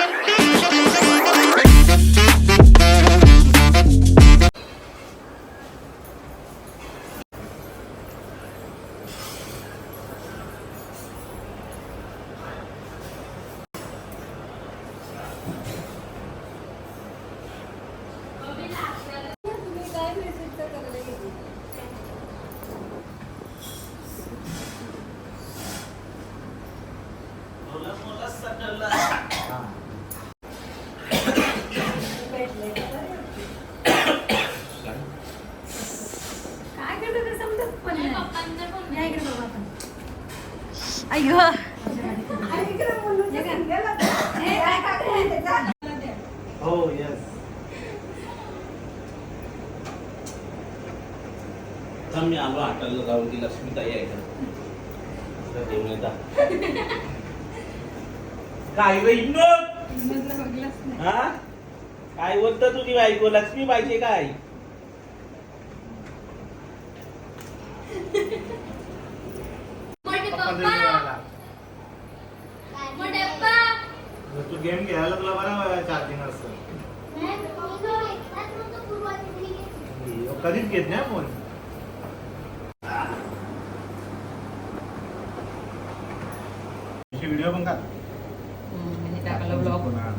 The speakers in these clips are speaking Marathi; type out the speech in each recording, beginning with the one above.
काय हे काय? हे? हो येस मी आलो हॉटेलला जाऊन ती लक्ष्मीताई आहे का घेऊन येता काय ग. हा काय बोलत तुझी बायको लक्ष्मी पाहिजे काय तू गेम खेळायला तुला बरं चार्जिंग असतं कधीच घेत नाही फोन व्हिडिओ पण का म्हणजे टाकलं ब्लॉग हा.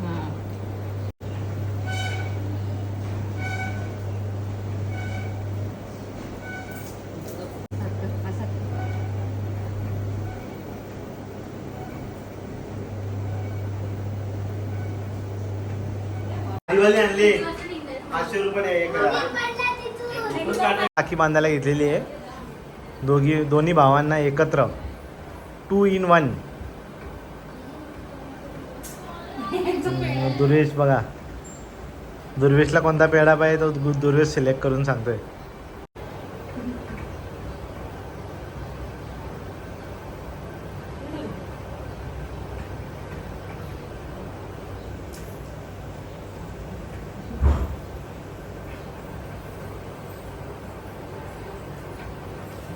आईवाली आणली. पाचशे रुपये राखी बांधायला घेतलेली आहे. दोघी दोन्ही भावांना एकत्र. टू इन वन दुर्वेश बघा. दुर्वेशला कोणता पेढा पाहिजे तो दुर्वेश सिलेक्ट करून सांगतोय.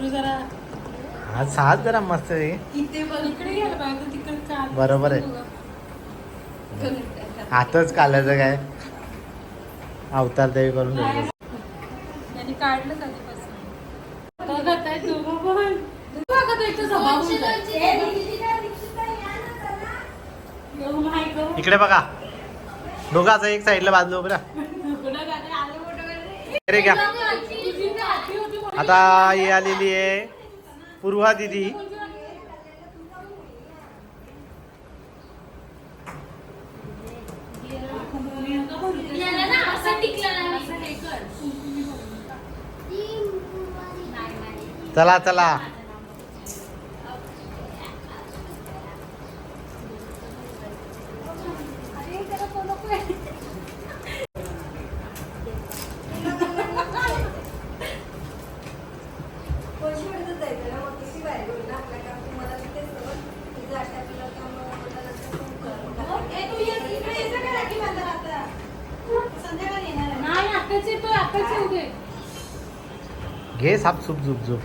गुरु जरा. आज सहा जरा मस्त आहे. इथे बघ इकडे गेलं पाहिजे तिकडे चाल बरोबर आहे. आताच कालाचं काय? अवतार देवी करून. त्यांनी काढलं. इकडे बघा. दोघाचं एक साईडला बाजू बरं घ्या तुझी तर हाती होती मोठी. आता ही आलेली आहे पूर्वा दिदी. चला चला अरे त्याला तो नको आहे. ए, तू ये, इकडे यायचं का राखी बांधायला आता? संध्याकाळी येणार आहे. नाही आताच येतोय आताच येऊ दे घे साप सुप झुप झुप.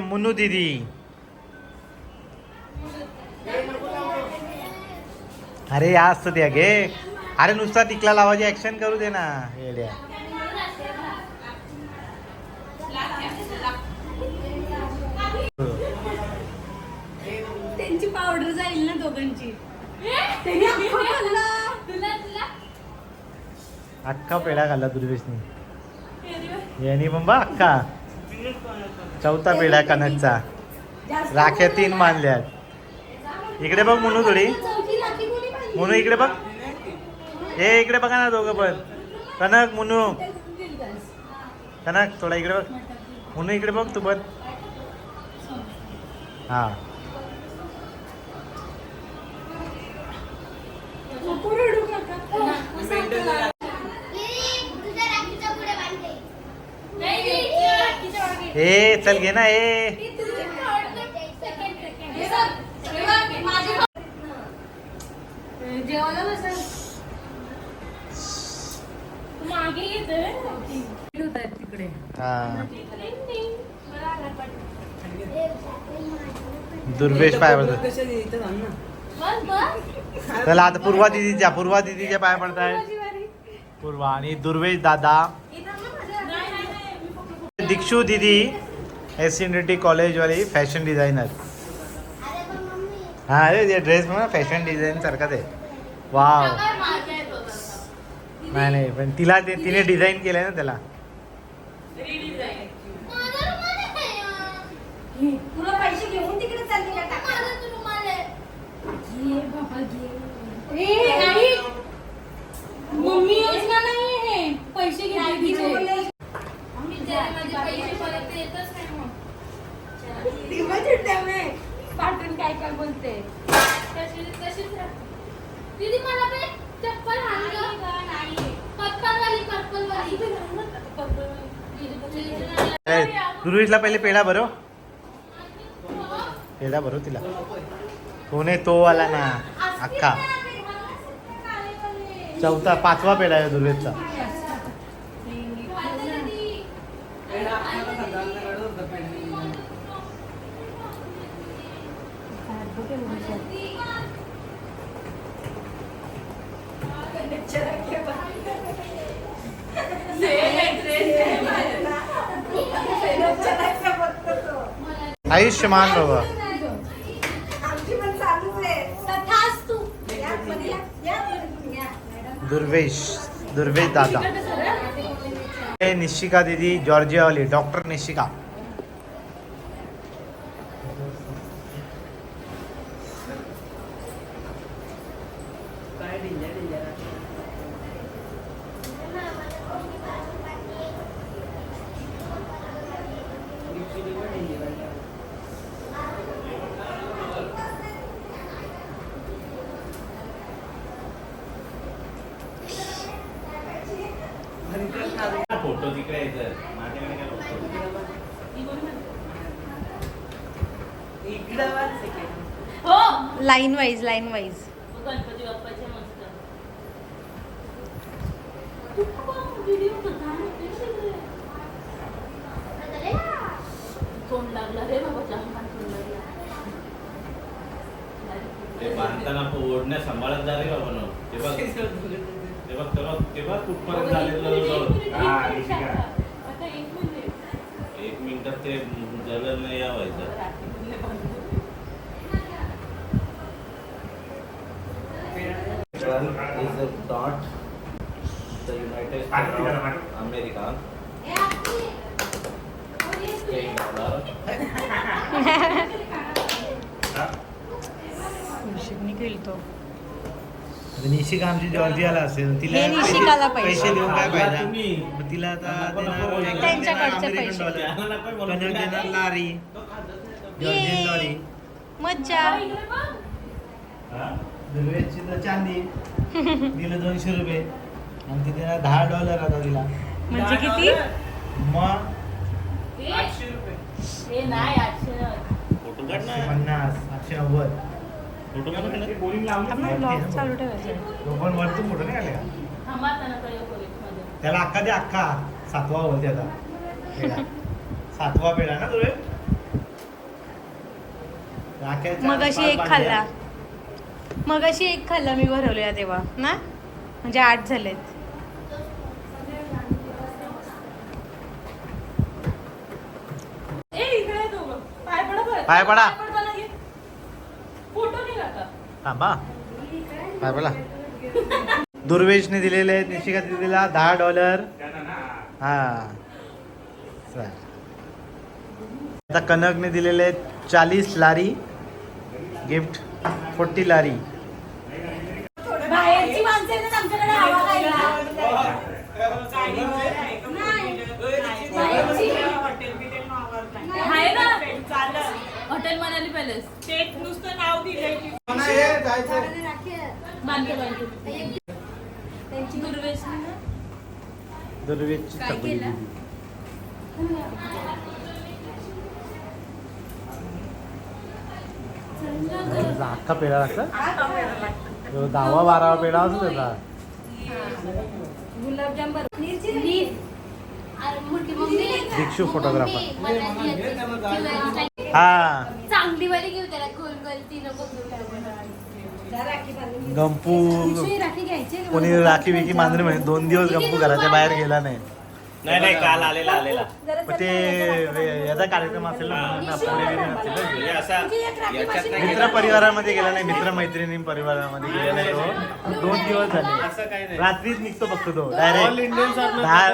मुनू दीदी. दिदी अरे या असतं द्या घे. अरे नुसता टिकला लावायची ऍक्शन करू दे ना. येड्या अख्खं पेढा खाल्ला दुर्वेशनी. यांनी पण बा अख्खा. चौथा पेढा कनकचा राख्या तीन मानल्यात. इकडे बघ म्हणू थोडी? म्हणू इकडे बघ. हे इकडे बघा ना दोघं पण. कनक मुनू. कनक थोडा इकडे बघ. म्हणू इकडे बघ तू पण. हा. काका. असं आपल्याला- ए चल घे ना ए हे. हे. जेवायला मागे येते तिकडे हा दुर्वेश पाय चला आता पूर्वा दिदीच्या पूर्वा दिदीच्या पाय पडतायत. पूर्वा आणि दुर्वेश दादा. दीक्षू दिदी एस कॉलेज कॉलेजवाली फॅशन डिझायनर हा अरे ते ड्रेस म्हणा फॅशन डिझाईन सारखाच आहे वाव नाही नाही पण तिला ते तिने डिझाईन केलंय ना त्याला. पैसे घेऊन तिकडे चालली का टाका? घे बाबा, घे. ए, नाही. मम्मी योजना नाही हे पैसे घेते तिचे. तेव्हा चिडते मी. पाठवून काय काय बोलते. दीदी मला पे चप्पल आणलं पर्पल वाली पर्पल वाली दुर्वेशला पहिले पेढा भरो. पेढा भरो तिला. कोण तो आला ना. अख्खा. चौथा पाचवा पेढा आहे दुर्वेदचा. आयुष्यमान बाबा आमची पण चालूच आहे तथास्तु. या, पण या, या, पण या, मॅडम. दुर्वेश दुर्वेश दादा. हे निशिका दीदी जॉर्जियावाली डॉक्टर निशिका. तिकडे येतात माझ्याकडे काय photo line wise line wise Ganpati बाप्पाचे मस्त. तोंड लागला रे बाबा जाम छान तोंड लागला. ते बांधताना आपण ओढण्या सांभाळत जा रे बाबा नो ते बघ. ते बघ ते बघ ते बघ कुठपर्यंत झालेलं आता एक मिनिट. एक मिनिटात ते जळलं नाही यावायचं. is a dot the United States of America? ए, आजी. कोण येस तू? निशिका आमची जॉर्जियाला असेल तिला हे निशिकाला पैसे. पैसे. देऊन काय फायदा. मग तिला आता देणार. त्यांच्याकडचे पैसे. डॉलर. कन्नड लारी जॉर्जियन लॉरी. मज्जा. हा? दुर्वेशची तर चांदी. दिलं दोनशे रुपये. आणि तिथे ना दहा डॉलर आता तिला. म्हणजे किती? मग? हे नाही आठशे पन्नास आठशे नव्वद. ब्लॉग चालू ठेवायचा त्याला अख्खा दे अख्खा. सातवा होते आता सातवा पेढा ना तुझे? मग अशी एक खाल्ला. मग अशी एक खाल्ला मी भरवलेला तेव्हा ना? म्हणजे आठ झालेत. पाय पडा बरं. पाय पडा. पाय पड मला घे. फोटो निघा का थांबा. काय बोला दुर्वेशने दिलेले आहेत निशिका दिलेला दहा डॉलर. हा. आता कनकने दिलेले चाळीस लारी गिफ्ट फोर्टी लारी. दुर्वेदची अख्खा पेढा लागतं? दहावा बारावा पेढा असतो त्याचा. ती शिवायची हा. चांगली वाली घेऊ त्याला. गोल गोल ती नको राखी बांधून गंपू कोणी? राखी बिकी मांजरी म्हणे दोन दिवस गंपू घराच्या बाहेर गेला नाही. नाही नाही काल आलेला आलेला. ते याचा कार्यक्रम असेल ना. म्हणजे मित्र. परिवारामध्ये गेला. नाही मित्र मैत्रिणी परिवारामध्ये गेला नाही तो. दोन दिवस झाले. असं काही नाही. रात्रीच निघतो फक्त तो. डायरेक्ट दहा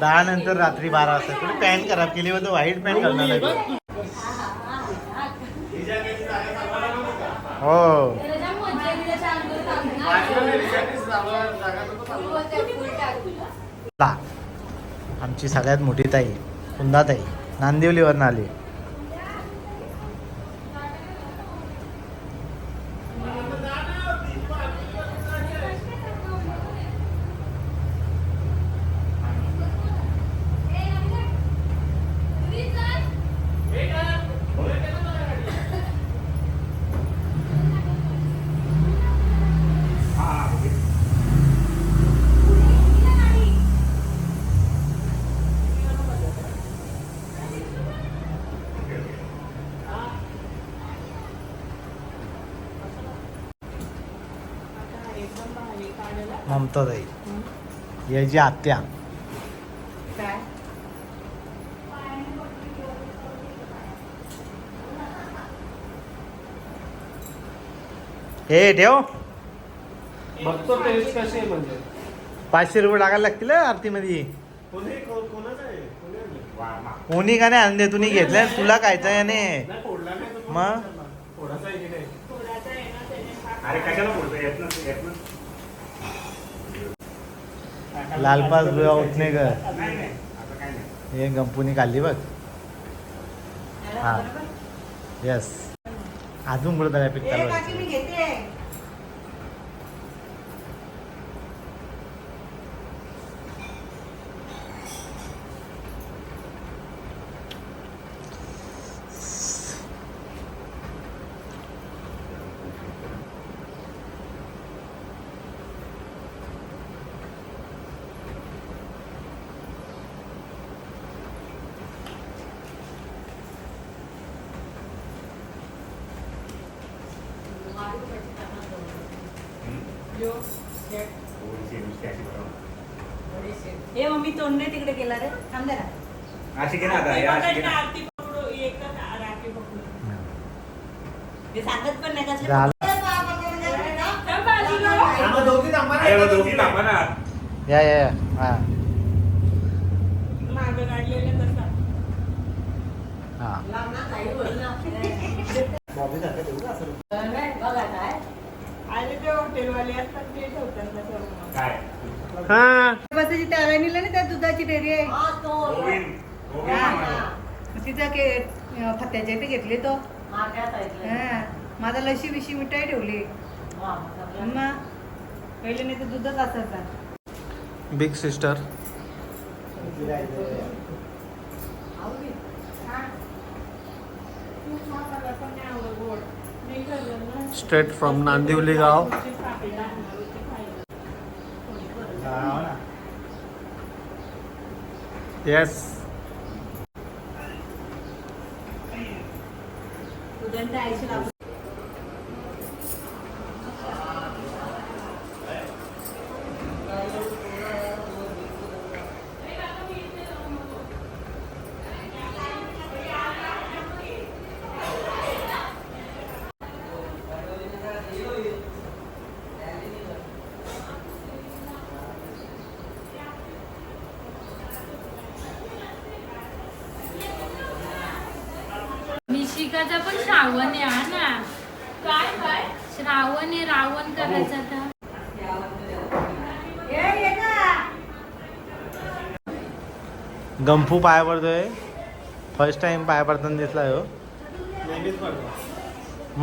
दहा नंतर रात्री बारा वाजता. कुठे पॅन्ट खराब केली होती व्हाईट पॅन्ट घालणार आहे तो. हो. आमची सगळ्यात मोठी ताई कुंदा ताई नांदिवलीवरनं आली. ममता ताई याची आत्या. हे ठेव. बघतो टेस्ट कशी आहे म्हणजे. पाचशे रुपये टाकायला लागतील हं आरतीमध्ये. कोणी का नाही आणले तुम्ही घेतल्या? तुला कायचं याने. नाही फोडला नाही तो. मग? आहे की नाही? अरे कशाला लालपास बुवा उठणे नाही हे गंपूनी काढली बघ. हा. येस अजून पुढे त्याला पिक्चर थोडीशी नुसती अशी बरोबर हे मम्मी तोंडने तिकडे गेला रे. थांब जरा. अशी घे ना आता हे अशी घे ना. आरती पकडू एकच राखी पकडू. ते सांगत पण नाही कसले दोघी थांबा ना या या या. हा. मागं काढलेलं तसा हा. आणि ते हॉटेलवाले असतात ते ठेवतात ना सर्व. काय? बसायची त्या नेलं ना त्या दुधाची डेअरी आहे. हा हा. तिचा के फत्याच्या इथे घेतले तो. हा. माझा लशी बिशी मिठाई ठेवली. मग पहिले नाही तर दूधच असायचा. Big sister. Straight from Nandivali गाव. yes. शिकाचा पण श्रावण आहे हा ना. काय काय? श्रावण आहे रावण करायचं आता. गंफू पाय पडतोय. फर्स्ट टाइम पाय पडताना दिसला हो.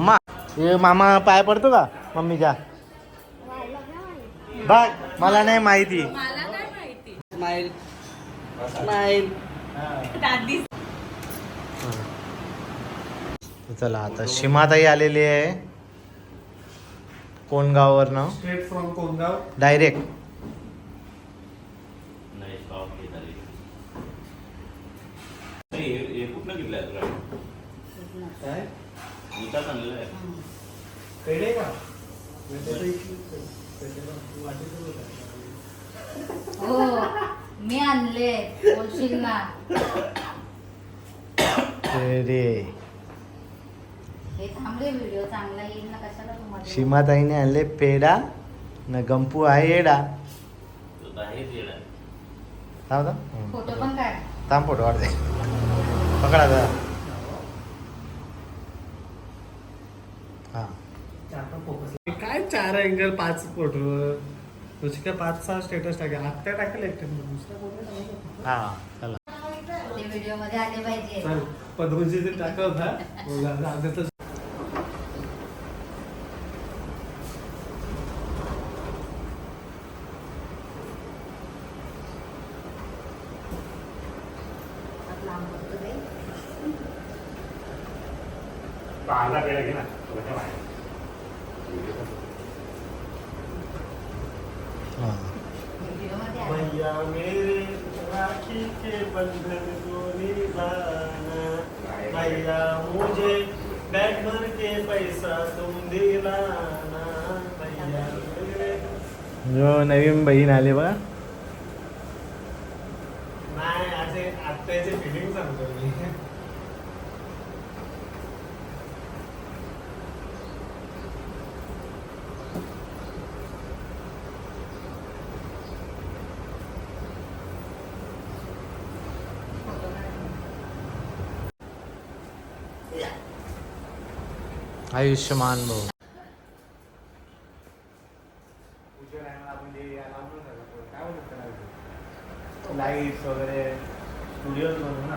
मा हे मामा पाय पडतो का? मम्मीच्या. बघ मला नाही माहिती. मला काय माहिती? स्माईल स्माईल दादी. चला आता सीमाताई आलेली आहे. कोणगाववर नाव? स्ट्रेट फ्रॉम कोंगाव डायरेक्ट हे हे काय? पेढे का. हो. मी आणले बोलशील ना. रे थांबले व्हिडिओ चांगला येईल ना कशाला तुम्हाला? सीमाताईने आणले पेडा न गंपू आहे येडा. थांब. फोटो पण काढ. थांब फोटो काढते पकडा जरा. हा. काय चार अँगल पाच फोटो तुझी काय पाच सहा स्टेटस टाकेल. आत्ता टाकेल नाही टाकू शकत. हा चला. ते व्हिडिओमध्ये आले पाहिजे. चल पद्मजी ते टाकला होता बोला, आता तर पाहला पेढा घे ना तुझ्या बाहेर. हा व्हिडिओमध्ये आले भैया मेरे राखी के बंधन को निभाना भैया मुझे बैग भर के पैसा तुम दिलाना भैया मेरे जो नवीन बहीण आली बघा. आयुष्यमान भाऊ. स्टुडिओ बनवू ना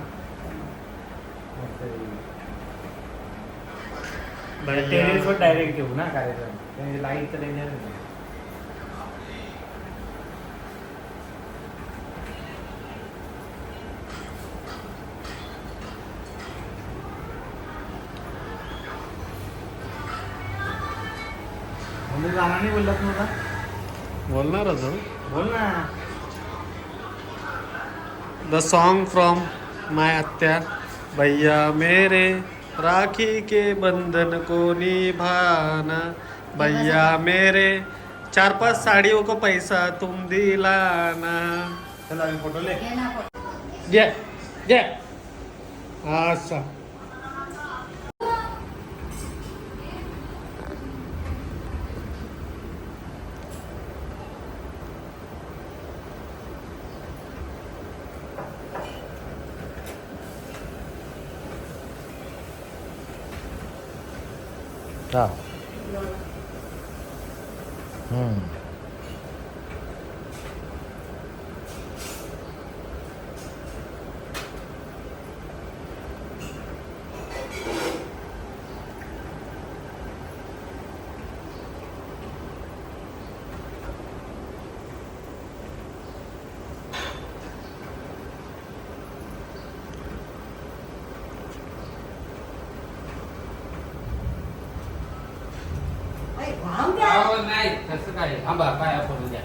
टेरेसवर डायरेक्ट घेऊ ना कार्यक्रम म्हणजे लाइट तर डेंजर म्हणजे जाणार नाही बोललात नव्हता बोलणार होतो बोल ना द सॉन्ग फ्रॉम माय आत्या भैया मेरे राखी के बंधन को निभाना भैया मेरे चार पांच साड़ियों को पैसा तुम दिलाना चला आम्ही फोटो ले. घे ना फोटो काय? आंबा काय आपण उद्या?